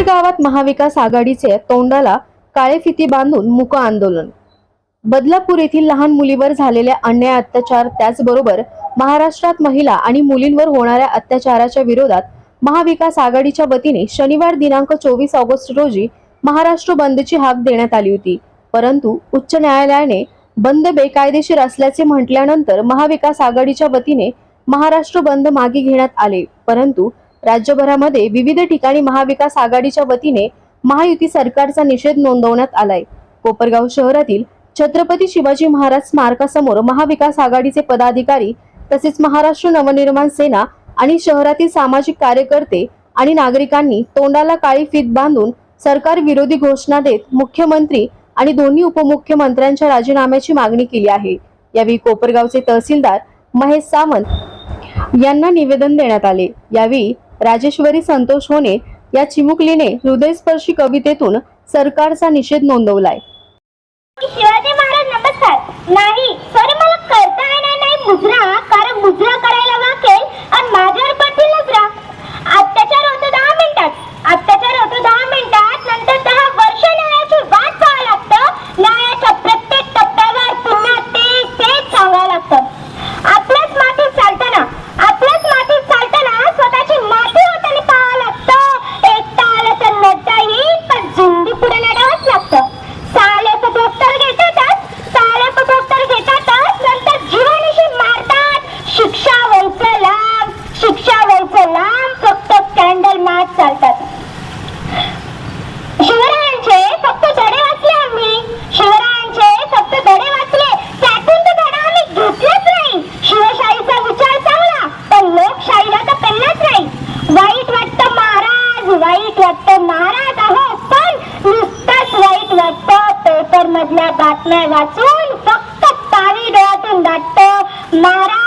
भोर गावात महाविकास आघाडीचे तोंडाला काळे फिती बांधून मुक आंदोलन. बदलापूर येथील लहान मुलीवर झालेल्या अन्याय अत्याचार त्याचबरोबर महाराष्ट्रात महिला आणि मुलींवर होणाऱ्या अत्याचाराच्या विरोधात महाविकास आघाडीच्या वतीने शनिवार दिनांक चोवीस ऑगस्ट रोजी महाराष्ट्र बंदची हाक देण्यात आली होती. परंतु उच्च न्यायालयाने बंद बेकायदेशीर असल्याचे म्हटल्यानंतर महाविकास आघाडीच्या वतीने महाराष्ट्र बंद मागे घेण्यात आले. परंतु राज्यभरामध्ये विविध ठिकाणी महाविकास आघाडीच्या वतीने महायुती सरकारचा निषेध नोंदवण्यात आलाय. कोपरगाव शहरातील छत्रपती शिवाजी महाराज स्मारकासमोर महाविकास आघाडीचे पदाधिकारी तसेच महाराष्ट्र नवनिर्माण सेना आणि शहरातील सामाजिक कार्यकर्ते आणि नागरिकांनी तोंडाला काळी फीत बांधून सरकार विरोधी घोषणा देत मुख्यमंत्री आणि दोन्ही उपमुख्यमंत्र्यांच्या राजीनाम्याची मागणी केली आहे. यावेळी कोपरगावचे तहसीलदार महेश सावंत यांना निवेदन देण्यात आले. यावेळी राजेश्वरी संतोष होणे या चिमुकलीने हृदयस्पर्शी कवितेतून सरकारचा निषेध नोंदवलाय. शिवाजी महाराज नमस्कार. नाही चालतात. शिवरायांचे फक्त धडे वाचले आम्ही. शिवरायांचे फक्त धडे वाचले. त्यातून तो धडा आम्ही घेतलाच नाही. शिवशाहीचा विचार चांगला पण लोकशाहीला तर पेललाच नाही. वाईट वाटतं महाराज वाईट वाटतं महाराज आहो पण नुसताच वाईट वाटतं. पेपर मधल्या बातम्या वाचून फक्त पावी डोळ्यातून दाटत. महाराज